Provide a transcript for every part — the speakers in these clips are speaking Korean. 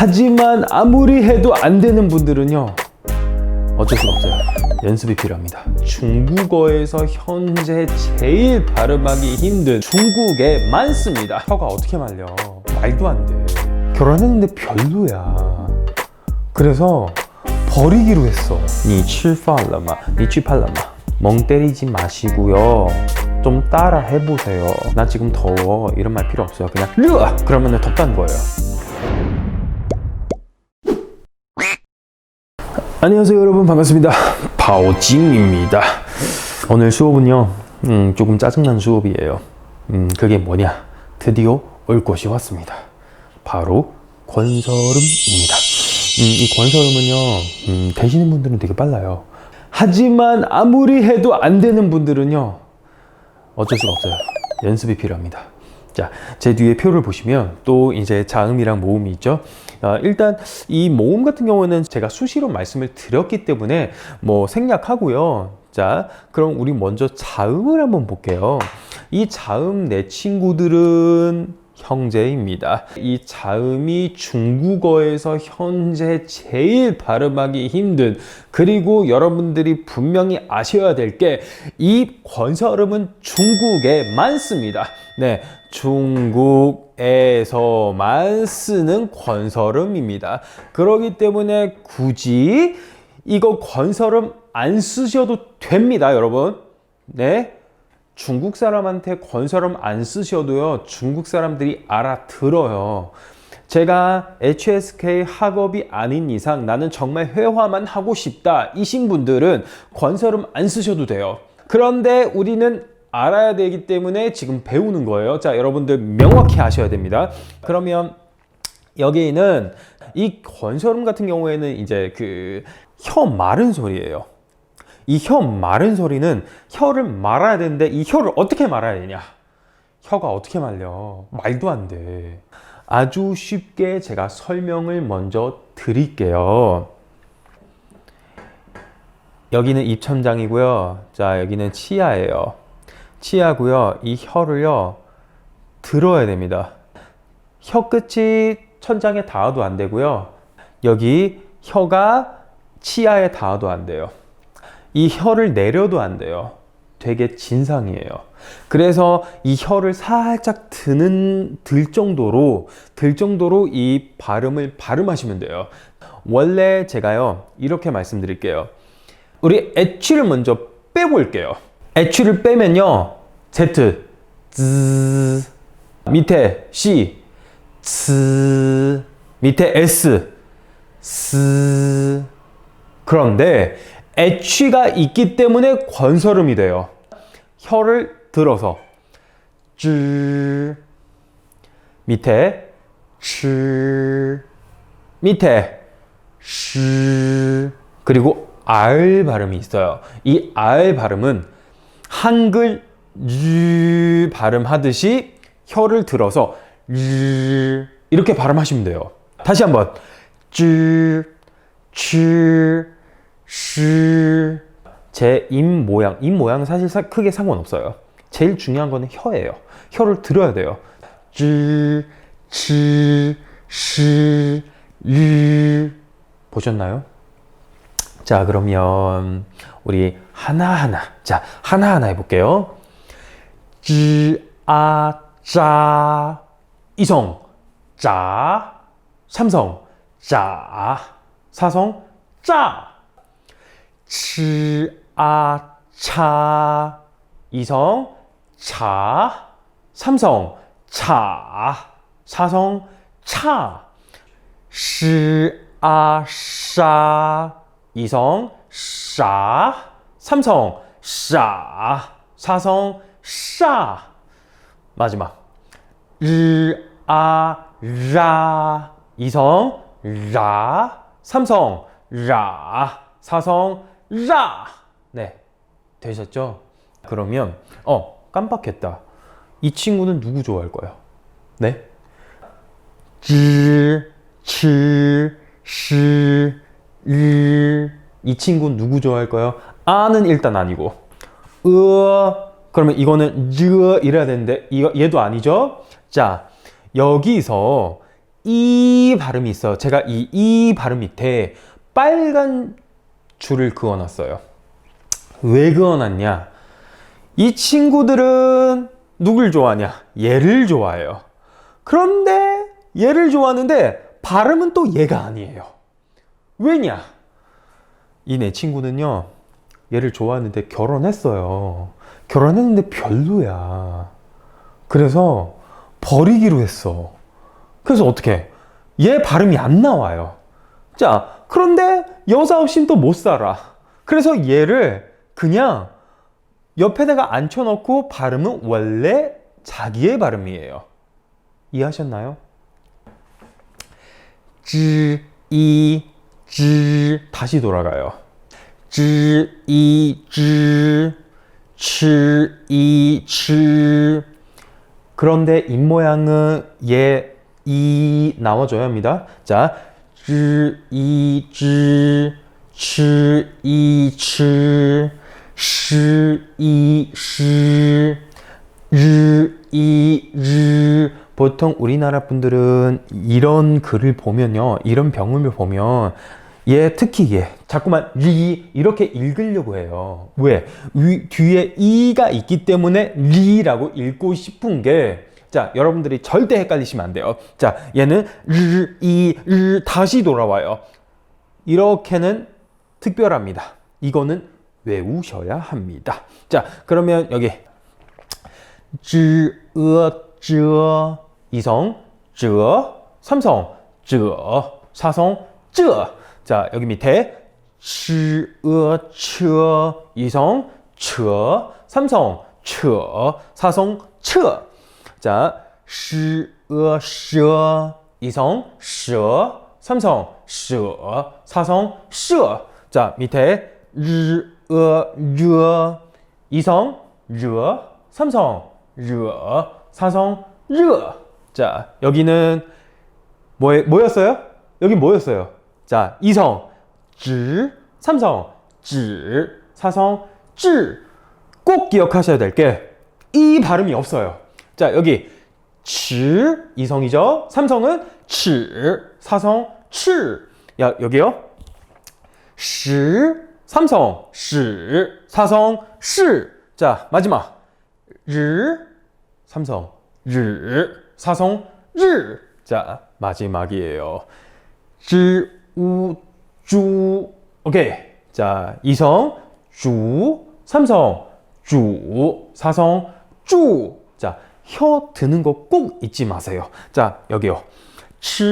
하지만 아무리 해도 안 되는 분들은요 어쩔 수 없어요. 연습이 필요합니다. 중국어에서 현재 제일 발음하기 힘든 중국에 많습니다. 혀가 어떻게 말려? 말도 안돼. 결혼했는데 별로야. 그래서 버리기로 했어. 니 칠팔라마 니 칠팔라마. 멍 때리지 마시고요. 좀 따라 해보세요. 나 지금 더워. 이런 말 필요 없어요. 그냥 르 그러면 덥다는 거예요. 안녕하세요 여러분. 반갑습니다. 바오징입니다. 오늘 수업은요 음, 조금 짜증난 수업이에요. 음, 그게 뭐냐? 드디어 올 것이 왔습니다. 바로 권설음입니다. 음, 이 권설음은요 음, 되시는 분들은 되게 빨라요. 하지만 아무리 해도 안 되는 분들은요 어쩔 수가 없어요. 연습이 필요합니다 자, 제 뒤에 표를 보시면 또 이제 자음이랑 모음이 있죠. 아, 일단 이 모음 같은 경우는 제가 수시로 말씀을 드렸기 때문에 뭐 생략하고요. 자, 그럼 우리 먼저 자음을 한번 볼게요. 이 자음 내 친구들은 형제입니다. 이 자음이 중국어에서 현재 제일 발음하기 힘든 그리고 여러분들이 분명히 아셔야 될 게 이 권설음은 중국에 많습니다. 네, 중국에서만 쓰는 권설음입니다. 그렇기 때문에 굳이 이거 권설음 안 쓰셔도 됩니다, 여러분. 네. 중국 사람한테 권설음 안 쓰셔도요, 중국 사람들이 알아들어요. 제가 HSK 학업이 아닌 이상 나는 정말 회화만 하고 싶다. 이신 분들은 권설음 안 쓰셔도 돼요. 그런데 우리는 알아야 되기 때문에 지금 배우는 거예요. 자, 여러분들 명확히 아셔야 됩니다. 그러면 여기는 이 권설음 같은 경우에는 이제 그 혀 마른 소리예요. 이 혀 마른 소리는 혀를 말아야 되는데 이 혀를 어떻게 말아야 되냐? 혀가 어떻게 말려? 말도 안 돼. 아주 쉽게 제가 설명을 먼저 드릴게요. 여기는 입천장이고요. 자, 여기는 치아예요. 치아고요. 이 혀를요. 들어야 됩니다. 혀 끝이 천장에 닿아도 안 되고요. 여기 혀가 치아에 닿아도 안 돼요. 이 혀를 내려도 안 돼요. 되게 진상이에요. 그래서 이 혀를 살짝 드는 들 정도로 들 정도로 이 발음을 발음하시면 돼요. 원래 제가요 이렇게 말씀드릴게요. 우리 H를 먼저 빼볼게요. H를 빼면요. Z. Z 밑에 C. 츠 밑에 S. 스 그런데 H가 있기 때문에 권설음이 돼요. 혀를 들어서. 쯔 밑에 츠. 밑에 시 그리고 R 발음이 있어요. 이 R 발음은 한글 유 발음하듯이 혀를 들어서 유 이렇게 발음하시면 돼요. 다시 한번 쯔, 쯔, 시. 제입 모양, 입 모양은 사실 사- 크게 상관없어요. 제일 중요한 거는 혀예요. 혀를 들어야 돼요. 쯔, 치, 시, 유. 보셨나요? 자, 그러면 우리 하나하나. 자, 하나하나 해볼게요. 쯔, 아, 짜. 이성, 짜. 삼성, 짜. 사성, 짜. 치, 아, 차. 이성, 차. 삼성, 차. 사성, 차. 시, 아, 샤. 이성, 샤. 삼성, 샤. 사성, 샤. 마지막. 르, 아, 라. 이성, 라. 삼성, 라. 사성, 라. 네. 되셨죠? 그러면, 어, 깜빡했다. 이 친구는 누구 좋아할 거예요? 네? 지, 치, 시, 이. 이 친구는 누구 좋아할까요? 아는 일단 아니고. 으, 그러면 이거는 르 이래야 되는데, 이거, 얘도 아니죠? 자, 여기서 이 발음이 있어요. 제가 이 이 발음 밑에 빨간 줄을 그어놨어요. 왜 그어놨냐? 이 친구들은 누굴 좋아하냐? 얘를 좋아해요. 그런데 얘를 좋아하는데 발음은 또 얘가 아니에요. 왜냐? 이 내 친구는요, 얘를 좋아하는데 결혼했어요. 결혼했는데 별로야. 그래서 버리기로 했어. 그래서 어떻게? 얘 발음이 안 나와요. 자, 그런데 여자 없인 또 못 살아. 그래서 얘를 그냥 옆에다가 앉혀놓고 발음은 원래 자기의 발음이에요. 이해하셨나요? 지, 이, 지 다시 돌아가요. 치 그런데 입 모양은 얘, 이 나와줘야 합니다. 자, 지, 이, 지, 치, 이, 치 시, 이, 시, 르, 이, 르. 보통 우리나라 분들은 이런 글을 보면요. 이런 병음을 보면 얘 특히 얘 자꾸만 리 이렇게 읽으려고 해요. 왜? 위, 뒤에 이가 있기 때문에 리라고 읽고 싶은 게 자, 여러분들이 절대 헷갈리시면 안 돼요. 자, 얘는 르, 이, 르 다시 돌아와요. 이렇게는 특별합니다. 이거는 외우셔야 합니다. 자, 그러면 여기 知, 어, 저, 이성, 저, 삼성, 저, 사성, 저. 자, 여기 밑에 시, 어, 처, 이성, 처, 삼성, 처, 사성, 처. 자, 시, 어, 셔, 이성, 셔, 삼성, 셔, 사성, 셔. 자, 밑에 르, 어, 르, 이성, 르, 삼성, 르, 사성, 르. 자, 여기는 뭐, 뭐였어요? 여기 뭐였어요? 자, 이성, 지, 삼성, 지, 사성, 지. 꼭 기억하셔야 될 게 이 발음이 없어요. 자, 여기 지, 이성이죠? 삼성은 지, 사성, 치. 야, 여기요. 시, 삼성, 시, 사성, 시. 자, 마지막. 르, 삼성, 르, 사성, 르. 자, 마지막이에요. 지, 우, 주. 오케이. 자, 이성, 주, 삼성, 주, 사성, 주. 자, 혀 드는 거 꼭 잊지 마세요. 자, 여기요. 치,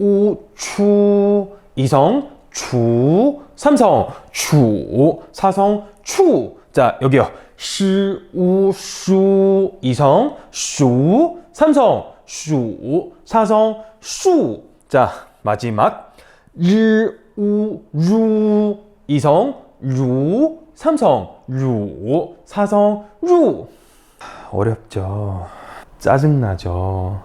우, 추, 이성, 주, 삼성, 추, 사성, 추. 자, 여기요. 시, 우, 슈, 이성, 슈, 삼성, 슈, 사성, 슈. 자, 마지막. 리, 우, 루, 이성, 루, 삼성, 루, 사성, 루. 어렵죠. 짜증나죠.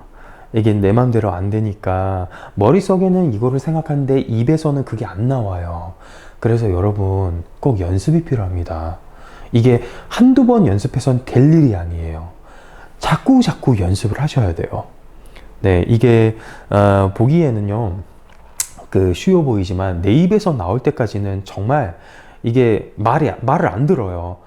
이게 내 맘대로 안 되니까 머릿속에는 이거를 생각하는데 입에서는 그게 안 나와요. 그래서 여러분 꼭 연습이 필요합니다. 이게 한두 번 연습해선 될 일이 아니에요. 자꾸 자꾸 연습을 하셔야 돼요. 네, 이게 어, 보기에는요, 그 쉬워 보이지만 내 입에서 나올 때까지는 정말 이게 말이 말을 안 들어요.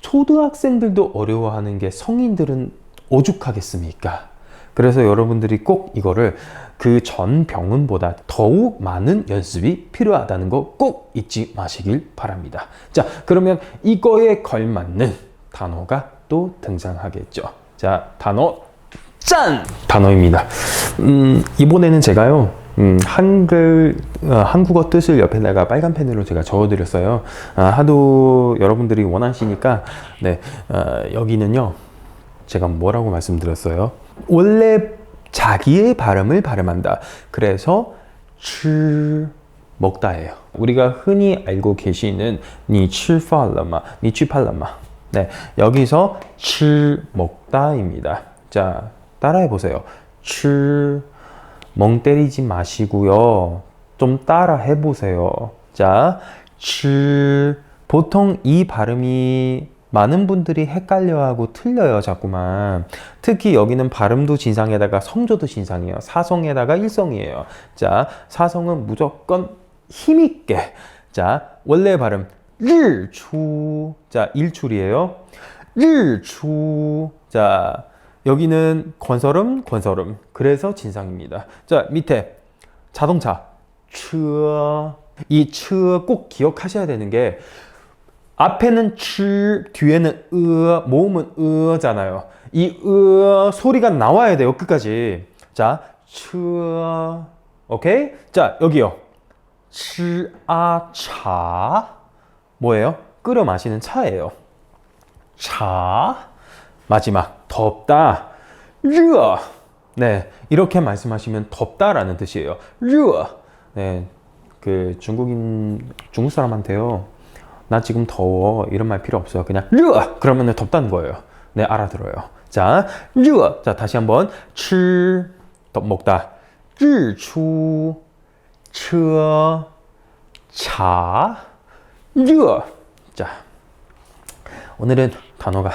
초등학생들도 어려워하는 게 성인들은 오죽하겠습니까? 그래서 여러분들이 꼭 이거를 그 전 병원보다 더욱 많은 연습이 필요하다는 거 꼭 잊지 마시길 바랍니다. 자, 그러면 이거에 걸맞는 단어가 또 등장하겠죠. 자, 단어 짠! 단어입니다. 음, 이번에는 제가요, 음, 한글 어, 한국어 뜻을 옆에다가 빨간 펜으로 제가 적어드렸어요. 아, 하도 여러분들이 원하시니까 네 어, 여기는요 제가 뭐라고 말씀드렸어요? 원래 자기의 발음을 발음한다. 그래서 치 먹다예요. 우리가 흔히 알고 계시는 니치팔라마 니치팔라마 네 여기서 치 먹다입니다. 자 따라해 보세요. 치 멍 때리지 마시고요. 좀 따라 해보세요. 자, 칠 보통 이 발음이 많은 분들이 헷갈려하고 틀려요, 자꾸만. 특히 여기는 발음도 진상에다가 성조도 진상이에요. 사성에다가 일성이에요. 자, 사성은 무조건 힘있게. 자, 원래 발음, 일추. 자, 일출이에요. 일추. 자, 여기는 건설음, 건설음. 그래서 진상입니다. 자, 밑에 자동차. 츠어. 이 츠어 꼭 기억하셔야 되는 게 앞에는 츠, 뒤에는 으, 모음은 으잖아요. 이 으 소리가 나와야 돼요, 끝까지. 자, 츠, 오케이? 자, 여기요. 츠, 아, 차. 뭐예요? 끓여 마시는 차예요. 차. 마지막, 덥다. 르. 네, 이렇게 말씀하시면 덥다라는 뜻이에요. 르. 네, 그 중국인, 중국 사람한테요. 나 지금 더워. 이런 말 필요 없어요. 그냥 르. 그러면 덥다는 거예요. 네, 알아들어요. 자, 르. 자, 다시 한번. 吃, 덥, 먹다. 日出, 车, 차, 热. 자, 오늘은 단어가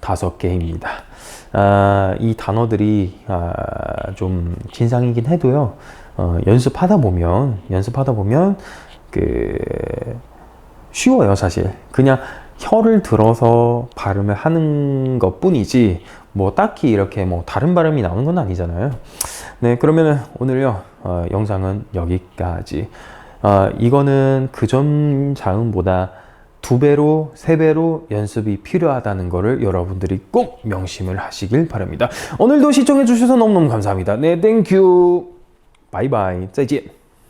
다섯 개입니다. 아, 이 단어들이 아, 좀 진상이긴 해도요. 어, 연습하다 보면 연습하다 보면 그 쉬워요, 사실. 그냥 혀를 들어서 발음을 하는 것 뿐이지, 뭐 딱히 이렇게 뭐 다른 발음이 나오는 건 아니잖아요. 네, 그러면은 오늘요, 어, 영상은 여기까지. 어, 이거는 그전 자음보다 두 배로, 세 배로 연습이 필요하다는 거를 여러분들이 꼭 명심을 하시길 바랍니다. 오늘도 시청해 주셔서 너무너무 감사합니다. 네, 땡큐. 바이바이. 再见.